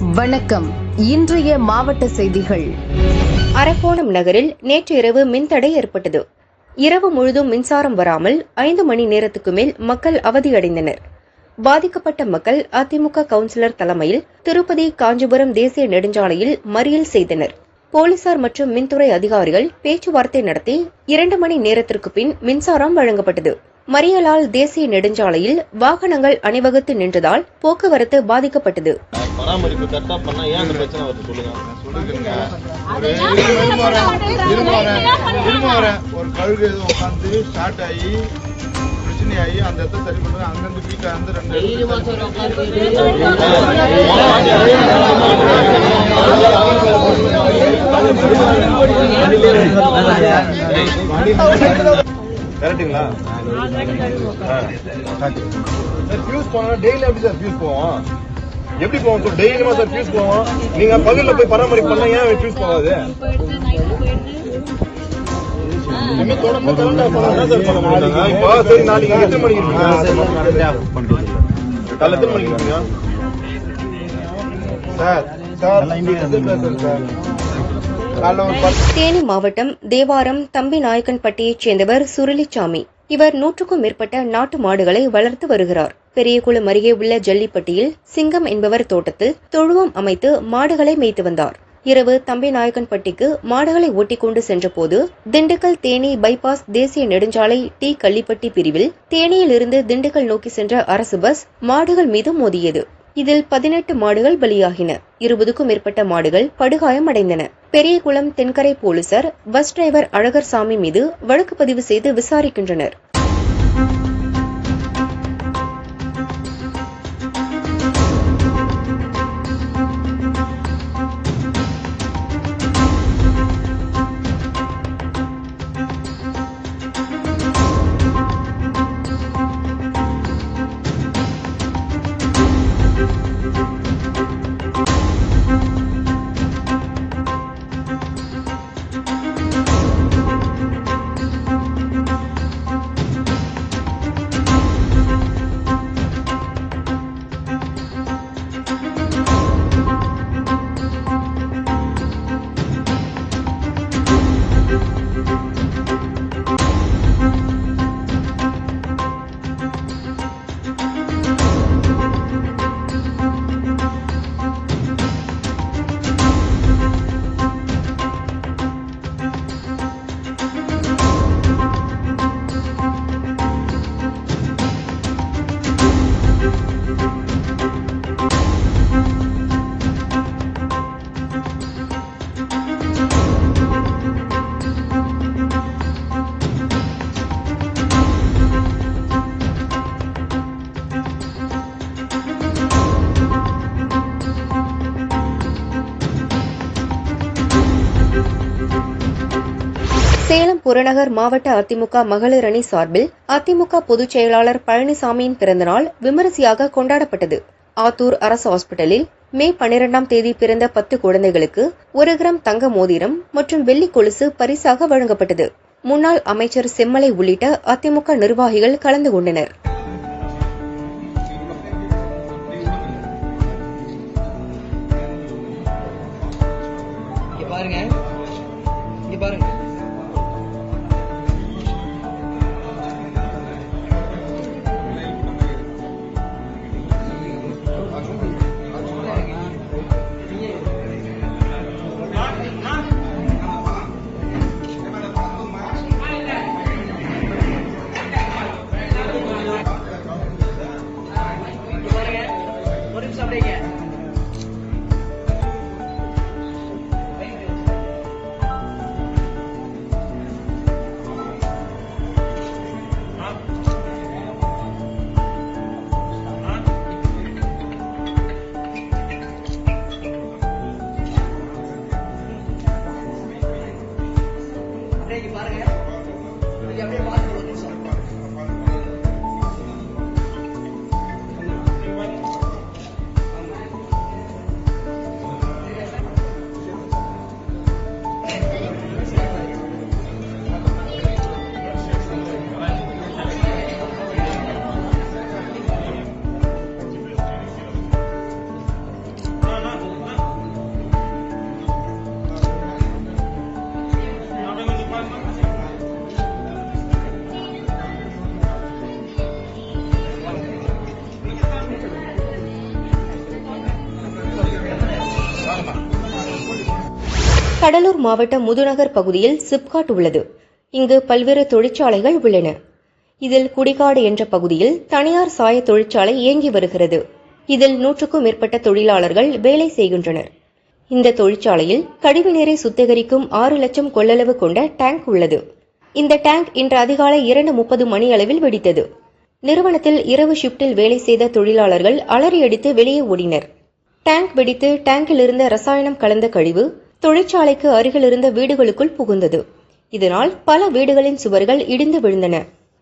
வணக்கம். இன்றைய மாவட்ட செய்திகள். அரக்கோணம் நகரில் நேற்று இரவு மின்தடை ஏற்பட்டது. இரவு முழுதும் மின்சாரம் வராமல் ஐந்து மணி நேரத்துக்கு மேல் மக்கள் அவதியடைந்தனர். பாதிக்கப்பட்ட மக்கள் அதிமுக கவுன்சிலர் தலைமையில் திருப்பதி காஞ்சிபுரம் தேசிய நெடுஞ்சாலையில் மறியல் செய்தனர். போலீசார் மற்றும் மின்துறை அதிகாரிகள் பேச்சுவார்த்தை நடத்தி இரண்டு மணி நேரத்திற்கு பின் மின்சாரம் வழங்கப்பட்டது. மறியலால் தேசிய நெடுஞ்சாலையில் வாகனங்கள் அணிவகுத்து நின்றதால் போக்குவரத்து பாதிக்கப்பட்டது. பராமரிப்பு கரெக்டா பண்ணா ஏன் அந்த பிரச்சனை வருது சொல்லுங்க. திரும்ப வரேன் ஒரு கழுகு எதுவும் உட்காந்து ஸ்டார்ட் ஆகி பிரச்சனை ஆகி அந்த இடத்த சரி பண்ணுறது அங்கிருந்து வீட்டில் வந்து ரெண்டு கரெக்டுங்களா ஃபியூஸ் போனா டெய்லி எப்படி சார் ஃபியூஸ் போவோம் எப்படி போவோம் சார் டெய்லியுமா சார் ஃபியூஸ் போவோம் நீங்க பகல்ல போய் பராமரிப்பு பண்ணா ஏன் ஃபியூஸ் போகாது சார் நாளைக்கு எத்தனை மணிக்கு காலைல எத்தனை மணிக்கு சார் தேனி மாவட்டம் தேவாரம் தம்பி நாயக்கன்பட்டியைச் சேர்ந்தவர் சுருளிச்சாமி. இவர் நூற்றுக்கும் மேற்பட்ட நாட்டு மாடுகளை வளர்த்து வருகிறார். பெரியகுளம் அருகே உள்ள ஜல்லிப்பட்டியில் சிங்கம் என்பவர் தோட்டத்தில் தொழுவம் அமைத்து மாடுகளை மேய்த்து வந்தார். இரவு தம்பி நாயக்கன்பட்டிக்கு மாடுகளை ஓட்டிக்கொண்டு சென்றபோது திண்டுக்கல் தேனி பைபாஸ் தேசிய நெடுஞ்சாலை டி கள்ளிப்பட்டி பிரிவில் தேனியில் இருந்து திண்டுக்கல் நோக்கி சென்ற அரசு பஸ் மாடுகள் மீது மோதியது. இதில் பதினெட்டு மாடுகள் பலியாகின. இருபதுக்கும் மேற்பட்ட மாடுகள் படுகாயம் அடைந்தன. பெரியகுளம் தென்கரை போலீசார் பஸ் டிரைவர் அழகர் சாமி மீது வழக்கு பதிவு செய்து விசாரிக்கின்றனர். புறநகர் மாவட்ட அதிமுக மகளிர் அணி சார்பில் அதிமுக பொதுச் செயலாளர் பழனிசாமியின் பிறந்தநாள் விமரிசையாக கொண்டாடப்பட்டது. ஆத்தூர் அரசு ஹாஸ்பிட்டலில் மே பனிரெண்டாம் தேதி பிறந்த பத்து குழந்தைகளுக்கு ஒரு கிராம் தங்க மோதிரம் மற்றும் வெள்ளி கொலுசு பரிசாக வழங்கப்பட்டது. முன்னாள் அமைச்சர் செம்மலை உள்ளிட்ட அதிமுக நிர்வாகிகள் கலந்து கொண்டனர். பாருங்க. ये गया तो अपने बात करो तुम सब கடலூர் மாவட்டம் முதுநகர் பகுதியில் சிப்காட் உள்ளது. இங்கு பல்வேறு தொழிற்சாலைகள் உள்ளன. இதில் குடிகாடு என்ற பகுதியில் தனியார் சாய தொழிற்சாலை இயங்கி வருகிறது. இதில் நூற்றுக்கும் மேற்பட்ட தொழிலாளர்கள் வேலை செய்கின்றனர். இந்த தொழிற்சாலையில் கழிவுநீரை சுத்திகரிக்கும் ஆறு லட்சம் கொள்ளளவு கொண்ட டேங்க் உள்ளது. இந்த டேங்க் இன்று அதிகாலை இரண்டு முப்பது மணி அளவில் வெடித்தது. நிறுவனத்தில் இரவு ஷிப்டில் வேலை செய்த தொழிலாளர்கள் அலறியடித்து வெளியே ஓடினர். டேங்க் வெடித்து டேங்கில் இருந்த ரசாயனம் கலந்த கழிவு தொழிற்சாலைக்கு அருகில் இருந்த வீடுகளுக்குள் புகுந்தது. இதனால் பல வீடுகளின் சுவர்கள் இடிந்து விழுந்தன.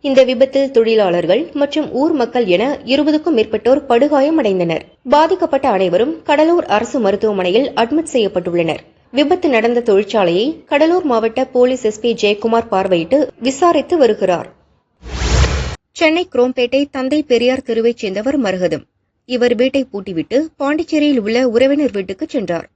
இந்த விபத்தில் தொழிலாளர்கள் மற்றும் ஊர் மக்கள் என இருபதுக்கும் மேற்பட்டோர் படுகாயமடைந்தனர். பாதிக்கப்பட்ட அனைவரும் கடலூர் அரசு மருத்துவமனையில் அட்மிட் செய்யப்பட்டுள்ளனர். விபத்து நடந்த தொழிற்சாலையை கடலூர் மாவட்ட போலீஸ் எஸ்பி ஜெயக்குமார் பார்வையிட்டு விசாரித்து வருகிறார். சென்னை குரோம்பேட்டை தந்தை பெரியார் தெருவைச் சேர்ந்தவர் மருகதம். இவர் வீட்டை பூட்டிவிட்டு பாண்டிச்சேரியில் உள்ள உறவினர் வீட்டுக்கு சென்றார்.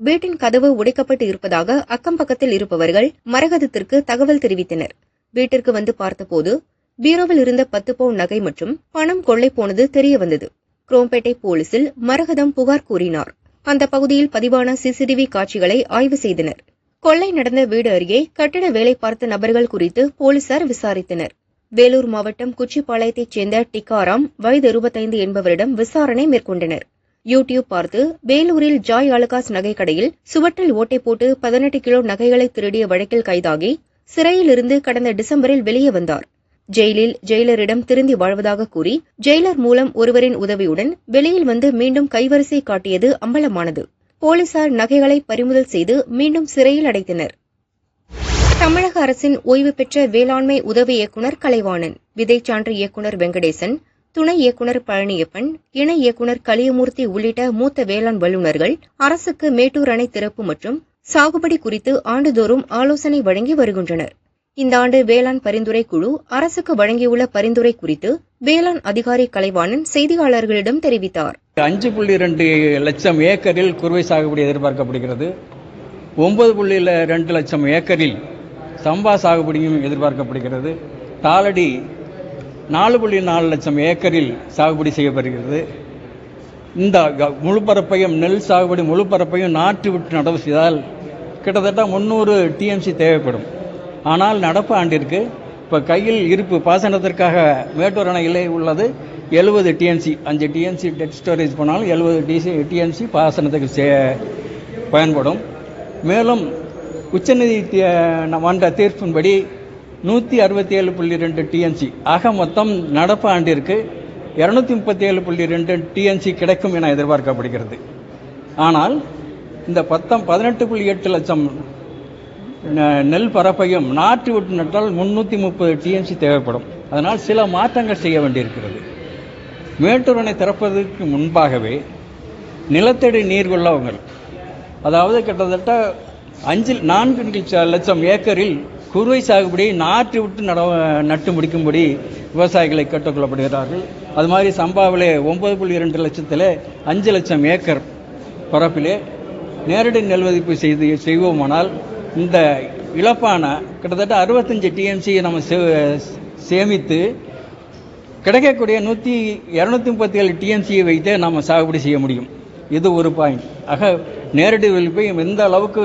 வீட்டின் கதவு உடைக்கப்பட்டு இருப்பதாக அக்கம் பக்கத்தில் இருப்பவர்கள் மரகதத்திற்கு தகவல் தெரிவித்தனர். வீட்டிற்கு வந்து பார்த்தபோது பீரோவில் இருந்த பத்து பவுன் நகை மற்றும் பணம் கொள்ளை போனது தெரிய வந்தது. குரோம்பேட்டை போலீசில் மரகதம் புகார் கூறினார். அந்த பகுதியில் பதிவான சிசிடிவி காட்சிகளை ஆய்வு செய்தனர். கொள்ளை நடந்த வீடு அருகே கட்டிட வேலை பார்த்த நபர்கள் குறித்து போலீசார் விசாரித்தனர். வேலூர் மாவட்டம் குச்சிப்பாளையத்தைச் சேர்ந்த டிக்காராம் வயது இருபத்தைந்து என்பவரிடம் விசாரணை மேற்கொண்டனர். யூடியூப் பார்த்து வேலூரில் ஜாய் ஆலுகாஸ் நகைக்கடையில் சுவற்றில் ஓட்டை போட்டு பதினெட்டு கிலோ நகைகளை திருடிய வழக்கில் கைதாகி சிறையிலிருந்து கடந்த டிசம்பரில் வெளியே வந்தார். ஜெயிலில் ஜெயிலரிடம் திருந்தி வாழ்வதாக கூறி ஜெயிலர் மூலம் ஒருவரின் உதவியுடன் வெளியில் வந்து மீண்டும் கைவரிசை காட்டியது அம்பலமானது. போலீசார் நகைகளை பறிமுதல் செய்து மீண்டும் சிறையில் அடைத்தனர். தமிழக அரசின் ஓய்வு பெற்ற வேளாண்மை உதவி இயக்குநர் கலைவாணன் விதைச்சான்று இயக்குநர் வெங்கடேசன் துணை இயக்குநர் பழனியப்பன் இணை இயக்குநர் கலியமூர்த்தி உள்ளிட்ட மூத்த வேளாண் வல்லுநர்கள் அரசுக்கு மேட்டூர் அணை திறப்பு மற்றும் சாகுபடி குறித்து ஆண்டுதோறும் ஆலோசனை வழங்கி வருகின்றனர். இந்த ஆண்டு வேளாண் பரிந்துரை குழு அரசுக்கு வழங்கியுள்ள பரிந்துரை குறித்து வேளாண் அதிகாரி கலைவாணன் செய்தியாளர்களிடம் தெரிவித்தார். அஞ்சு புள்ளி ரெண்டு லட்சம் ஏக்கரில் குறுவை சாகுபடி எதிர்பார்க்கப்படுகிறது. ஒன்பது புள்ளி ரெண்டு லட்சம் ஏக்கரில் சம்பா சாகுபடியும் எதிர்பார்க்கப்படுகிறது. தாளடி நாலு புள்ளி நாலு லட்சம் ஏக்கரில் சாகுபடி செய்யப்படுகிறது. இந்த க- முழு பரப்பையும் நெல் சாகுபடி முழு பரப்பையும் நாற்று விட்டு நடவு செய்தால் கிட்டத்தட்ட முந்நூறு டிஎம்சி தேவைப்படும். ஆனால் நடப்பு ஆண்டிற்கு இப்போ கையில் இருப்பு பாசனத்திற்காக மேட்டூர் அணையிலே உள்ளது. எழுபது டிஎன்சி அஞ்சு டிஎன்சி டெட் ஸ்டோரேஜ் போனாலும் எழுபது டிசி டிஎன்சி பாசனத்துக்கு சே- பயன்படும். மேலும் உச்சநீதி மன்ற தீர்ப்பின்படி நூற்றி அறுபத்தி ஏழு புள்ளி ரெண்டு டிஎன்சி ஆக மொத்தம் நடப்பு ஆண்டிற்கு இரநூத்தி முப்பத்தி ஏழு புள்ளி ரெண்டு டிஎன்சி கிடைக்கும் என எதிர்பார்க்கப்படுகிறது. ஆனால் இந்த பத்தம் பதினெட்டு புள்ளி எட்டு லட்சம் நெல் பரப்பையும் நாற்று விட்டு நட்டால் முன்னூற்றி முப்பது டிஎன்சி தேவைப்படும். அதனால் சில மாற்றங்கள் செய்ய வேண்டியிருக்கிறது. மேட்டூர் அணை திறப்பதற்கு முன்பாகவே நிலத்தடி நீர் உள்ளவங்கள் அதாவது கிட்டத்தட்ட அஞ்சு நான்கு லட்சம் ஏக்கரில் குறுவை சாகுபடியை நாற்று விட்டு நட நட்டு முடிக்கும்படி விவசாயிகளை கேட்டுக்கொள்ளப்படுகிறார்கள். அது மாதிரி சம்பாவிலே ஒன்பது புள்ளி இரண்டு லட்சத்தில் அஞ்சு லட்சம் ஏக்கர் பரப்பிலே நேரடி நெல்வதிப்பு செய்து செய்வோமானால் இந்த இழப்பான கிட்டத்தட்ட அறுபத்தஞ்சு டிஎம்சியை நம்ம சேமித்து கிடைக்கக்கூடிய நூற்றி இரநூத்தி முப்பத்தி ஏழு டிஎம்சியை வைத்தே நாம் சாகுபடி செய்ய முடியும். இது ஒரு பாயிண்ட் ஆக நேரடி விளைப்பை எந்த அளவுக்கு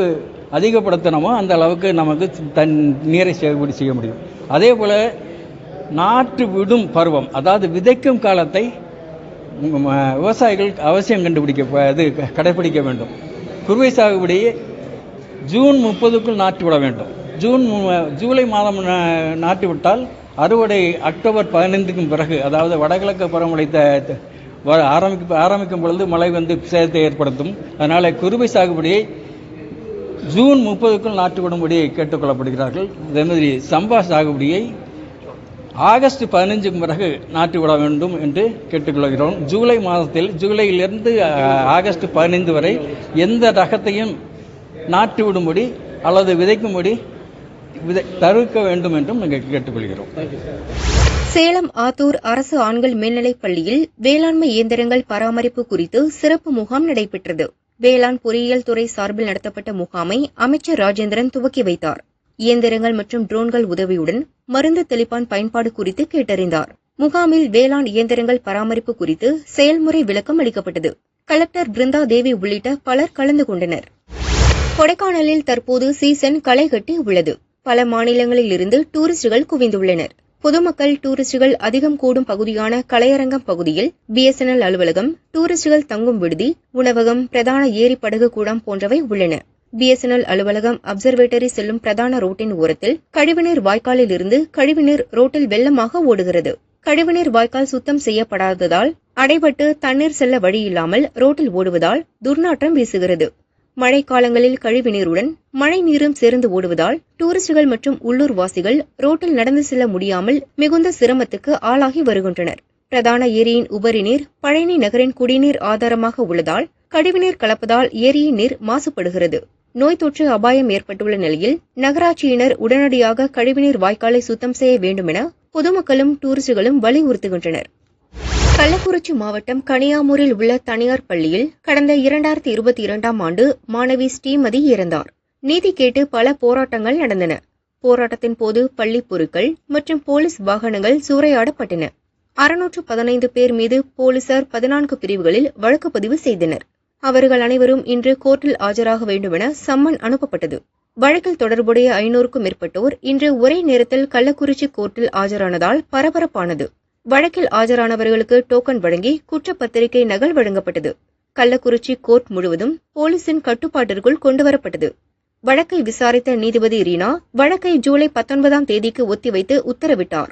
அதிகப்படுத்தினமோ அந்த அளவுக்கு நமக்கு தன் நீரை சேகரிப்பு செய்ய முடியும். அதே போல் நாற்று விடும் பருவம் அதாவது விதைக்கும் காலத்தை விவசாயிகள் அவசியம் கண்டுபிடிக்க இது க- கடைபிடிக்க வேண்டும். குறுவை சாகுபடியை ஜூன் முப்பதுக்குள் நாட்டு விட வேண்டும். ஜூன் ஜூலை மாதம் நா- நாட்டு விட்டால் அறுவடை அக்டோபர் பதினைந்துக்கும் பிறகு அதாவது வடகிழக்கு பருவமழை ஆரம்பிக்க ஆரம்பிக்கும் பொழுது மழை வந்து சேதத்தை ஏற்படுத்தும். அதனால் குறுவை சாகுபடியை ஜூன் முப்பதுக்குள் நாட்டு விடும்படி கேட்டுக்கொள்ளப்படுகிறார்கள் அதே மாதிரி சம்பா சாகுபடியை ஆகஸ்ட் பதினஞ்சுக்கு பிறகு நாட்டு விட வேண்டும் என்று கேட்டுக்கொள்கிறோம் ஜூலை மாதத்தில் ஜூலையிலிருந்து ஆகஸ்ட் பதினைந்து வரை எந்த ரகத்தையும் நாட்டு விடும்படி அல்லது விதைக்கும்படி விதை தவிர்க்க வேண்டும் என்றும் நாங்கள் கேட்டுக்கொள்கிறோம் சேலம் ஆத்தூர் அரசு ஆண்கள் மேல்நிலைப் பள்ளியில் வேளாண்மை இயந்திரங்கள் பராமரிப்பு குறித்து சிறப்பு முகாம் நடைபெற்றது. வேளாண் பொறியியல் துறை சார்பில் நடத்தப்பட்ட முகாமை அமைச்சர் ராஜேந்திரன் துவக்கி வைத்தார். இயந்திரங்கள் மற்றும் ட்ரோன்கள் உதவியுடன் மருந்து தெளிப்பான் பயன்பாடு குறித்து கேட்டறிந்தார். முகாமில் வேளாண் இயந்திரங்கள் பராமரிப்பு குறித்து செயல்முறை விளக்கம் அளிக்கப்பட்டது. கலெக்டர் பிருந்தா தேவி உள்ளிட்ட பலர் கலந்து கொண்டனர். கொடைக்கானலில் தற்போது சீசன் களை கட்டி உள்ளது. பல மாநிலங்களில் இருந்து டூரிஸ்டுகள் குவிந்துள்ளனர். பொதுமக்கள் டூரிஸ்டுகள் அதிகம் கூடும் பகுதியான கலையரங்கம் பகுதியில் பிஎஸ்என்எல் அலுவலகம் டூரிஸ்டுகள் தங்கும் விடுதி உணவகம் பிரதான ஏரி படகு கூடம் போன்றவை உள்ளன. பிஎஸ்என்எல் அலுவலகம் அப்சர்வேட்டரி செல்லும் பிரதான ரோட்டின் ஓரத்தில் கழிவுநீர் வாய்க்காலில் இருந்து கழிவுநீர் ரோட்டில் வெள்ளமாக ஓடுகிறது. கழிவுநீர் வாய்க்கால் சுத்தம் செய்யப்படாததால் அடைபட்டு தண்ணீர் செல்ல வழியில்லாமல் ரோட்டில் ஓடுவதால் துர்நாற்றம் வீசுகிறது. மழைக்காலங்களில் கழிவுநீருடன் மழை நீரும் சேர்ந்து ஓடுவதால் டூரிஸ்டுகள் மற்றும் உள்ளூர் வாசிகள் ரோட்டில் நடந்து செல்ல முடியாமல் மிகுந்த சிரமத்துக்கு ஆளாகி வருகின்றனர். பிரதான ஏரியின் உபரி நீர் பழனி நகரின் குடிநீர் ஆதாரமாக உள்ளதால் கழிவுநீர் கலப்பதால் ஏரியின் நீர் மாசுபடுகிறது. நோய் தொற்று அபாயம் ஏற்பட்டுள்ள நிலையில் நகராட்சியினர் உடனடியாக கழிவுநீர் வாய்க்காலை சுத்தம் செய்ய வேண்டுமென பொதுமக்களும் டூரிஸ்டுகளும் வலியுறுத்துகின்றனர். கள்ளக்குறிச்சி மாவட்டம் கனியாமூரில் உள்ள தனியார் பள்ளியில் கடந்த இரண்டாயிரத்தி இருபத்தி இரண்டாம் ஆண்டு மாணவி ஸ்ரீமதி இறந்தார். நீதி கேட்டு பல போராட்டங்கள் நடந்தன. போராட்டத்தின் போது பள்ளி பொருட்கள் மற்றும் போலீஸ் வாகனங்கள் சூறையாடப்பட்டன. அறுநூற்று பதினைந்து பேர் மீது போலீசார் பதினான்கு பிரிவுகளில் வழக்கு பதிவு செய்தனர். அவர்கள் அனைவரும் இன்று கோர்ட்டில் ஆஜராக வேண்டுமென சம்மன் அனுப்பப்பட்டது. வழக்கில் தொடர்புடைய ஐநூறுக்கும் மேற்பட்டோர் இன்று ஒரே நேரத்தில் கள்ளக்குறிச்சி கோர்ட்டில் ஆஜரானதால் பரபரப்பானது. வழக்கில் ஆஜரானவர்களுக்கு டோக்கன் வழங்கி குற்றப்பத்திரிகை நகல் வழங்கப்பட்டது. கள்ளக்குறிச்சி கோர்ட் முழுவதும் போலீசின் கட்டுப்பாட்டிற்குள் கொண்டுவரப்பட்டது. வழக்கை விசாரித்த நீதிபதி ரீனா வழக்கை ஜூலை பத்தொன்பதாம் தேதிக்கு ஒத்திவைத்து உத்தரவிட்டார்.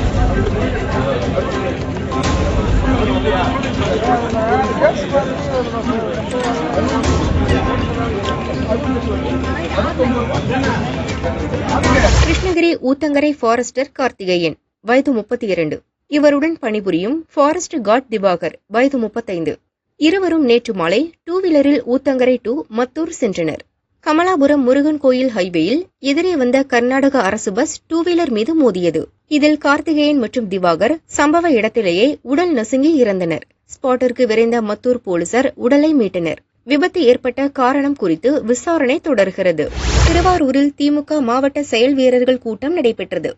கிருஷ்ணகிரி ஊத்தங்கரை ஃபாரஸ்டர் கார்த்திகேயன் வயது முப்பத்தி இரண்டு இவருடன் பணிபுரியும் ஃபாரஸ்ட் காட் திவாகர் வயது முப்பத்தைந்து. இருவரும் நேற்று மாலை டூ வீலரில் ஊத்தங்கரை டு மத்தூர் சென்றனர். கமலாபுரம் முருகன் கோயில் ஹைவேயில் எதிரே வந்த கர்நாடக அரசு பஸ் டூ வீலர் மீது மோதியது. இதில் கார்த்திகேயன் மற்றும் திவாகர் சம்பவ இடத்திலேயே உடல் நசுங்கி இறந்தனர். ஸ்பாட்டிற்கு விரைந்த மத்தூர் போலீசார் உடலை மீட்டனர். விபத்து ஏற்பட்ட காரணம் குறித்து விசாரணை தொடர்கிறது. திருவாரூரில் திமுக மாவட்ட செயல் வீரர்கள் கூட்டம் நடைபெற்றது.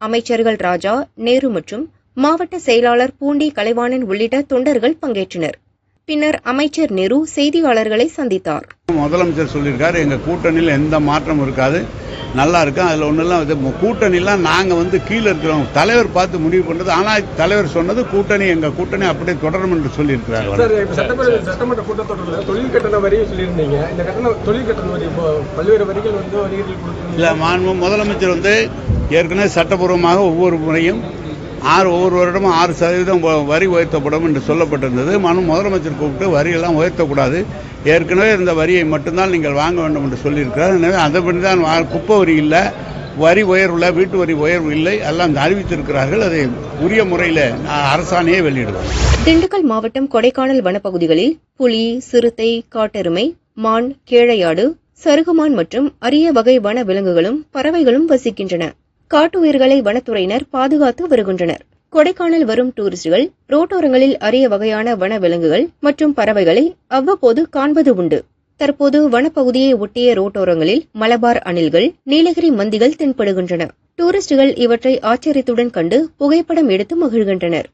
அமைச்சர்கள் ராஜா நேரு மற்றும் மாவட்ட செயலாளர் பூண்டி கலைவாணன் உள்ளிட்ட தொண்டர்கள் பங்கேற்றனர். பின்னர் அமைச்சர் நேரு செய்தியாளர்களை சந்தித்தார். முதலமைச்சர் சொல்லியிருக்காரு எங்கள் கூட்டணியில் எந்த மாற்றமும் இருக்காது. நல்லா இருக்கும் அதில் ஒன்றெல்லாம் இது கூட்டணிலாம் நாங்கள் வந்து கீழே இருக்கிறோம். தலைவர் பார்த்து முடிவு பண்ணுறது ஆனால் தலைவர் சொன்னது கூட்டணி எங்கள் கூட்டணி அப்படியே தொடரும் என்று சொல்லியிருக்கிறார். சட்டமன்ற கூட்டத்தொடரில் தொழில் கட்டண வரியை சொல்லியிருந்தீங்க. இந்த கட்டண தொழில் கட்டண வரி இப்போ பல்வேறு வரிகள் வந்து இல்லை மாண்பு முதலமைச்சர் வந்து ஏற்கனவே சட்டப்பூர்வமாக ஒவ்வொரு முறையும் ஆறு ஒவ்வொரு வருடமும் ஆறு சதவீதம் வரி உயர்த்தப்படும் என்று சொல்லப்பட்டிருந்தது. மனு முதலமைச்சர் கூப்பிட்டு வரியெல்லாம் உயர்த்தக்கூடாது. ஏற்கனவே இருந்த வரியை மட்டும்தான் நீங்கள் வாங்க வேண்டும் என்று சொல்லியிருக்கிறார். எனவே அதன்படி தான் குப்பை வரி இல்லை வரி உயர்வுல வீட்டு வரி உயர்வு இல்லை எல்லாம் அறிவித்திருக்கிறார்கள். அதை உரிய முறையில் அரசாணையே வெளியிடுவோம். திண்டுக்கல் மாவட்டம் கொடைக்கானல் வனப்பகுதிகளில் புலி சிறுத்தை காட்டெருமை மான் கேழையாடு சருகுமான் மற்றும் அரிய வகை வன விலங்குகளும் பறவைகளும் வசிக்கின்றன. காட்டுயிர்களை வனத்துறையினர் பாதுகாத்து வருகின்றனர். கொடைக்கானல் வரும் டூரிஸ்டுகள் ரோட்டோரங்களில் அரிய வகையான வன விலங்குகள் மற்றும் பறவைகளை அவ்வப்போது காண்பது உண்டு. தற்போது வனப்பகுதியை ஒட்டிய ரோட்டோரங்களில் மலபார் அணில்கள் நீலகிரி மந்திகள் தென்படுகின்றன. டூரிஸ்டுகள் இவற்றை ஆச்சரியத்துடன் கண்டு புகைப்படம் எடுத்து மகிழ்கின்றனர்.